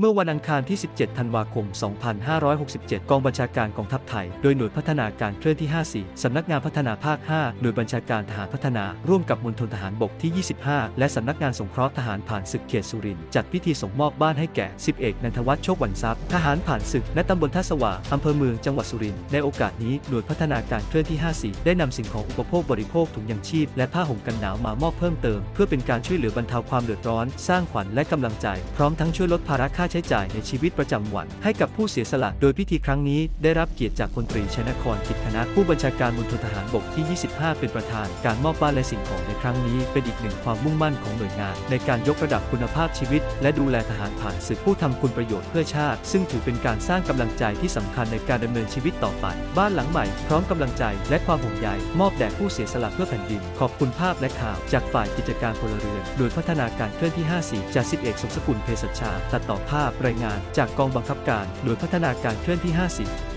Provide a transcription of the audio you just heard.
เมื่อวันอังคารที่ 17 ธันวาคม 2567 กองบัญชาการกองทัพไทย โดยหน่วยพัฒนาการเคลื่อนที่ 54 สำนักงานพัฒนาภาค 5 หน่วยบัญชาการทหารพัฒนา ร่วมกับมณฑลทหารบกที่ 25 และสำนักงานสงเคราะห์ทหารผ่านศึกเขตสุรินทร์จัดพิธีส่งมอบบ้านให้แก่ 10 เอกนันทวัฒน์โชควันทรัพย์ ทหารผ่านศึกและตำบลท่าสว่างอำเภอเมือง จังหวัดสุรินทร์ ในโอกาสนี้ หน่วยพัฒนาการเคลื่อนที่ 54 ได้นำสิ่งของอุปโภคบริโภคถุงยังชีพ และผ้าห่มกันหนาวมามอบเพิ่มเติม เพื่อเป็นการช่วยเหลือบรรเทาความเดือดร้อน สร้างขวัญและกำลังใจ พร้อมทั้งช่วยลดภาระค่าใช้จ่ายในชีวิตประจำวัน ให้กับผู้เสียสละ โดยพิธีครั้งนี้ได้รับเกียรติจากพลตรีชนครกิจคณะผู้บัญชาการมณฑลทหารบกที่ 25 เป็นประธาน การมอบบ้านและสิ่งของในครั้งนี้ เป็นอีกหนึ่งความมุ่งมั่นของหน่วยงาน ในการยกระดับคุณภาพชีวิต และดูแลทหารผ่านศึกผู้ทำคุณประโยชน์เพื่อชาติ ซึ่งถือเป็นการสร้างกำลังใจที่สำคัญในการดำเนินชีวิตต่อไป บ้านหลังใหม่ พร้อมกำลังใจ และความห่วงใยมอบแด่ผู้เสียสละเพื่อแผ่นดิน ขอบคุณภาพและข่าว จากฝ่ายกิจการพลเรือนโดยพัฒนาการเคลื่อนที่ 54จากสิบเอกสมสกุลเภสัชชาตัดต่อภาพรายงานจากกองบังคับการโดยพัฒนาการเคลื่อนที่ 50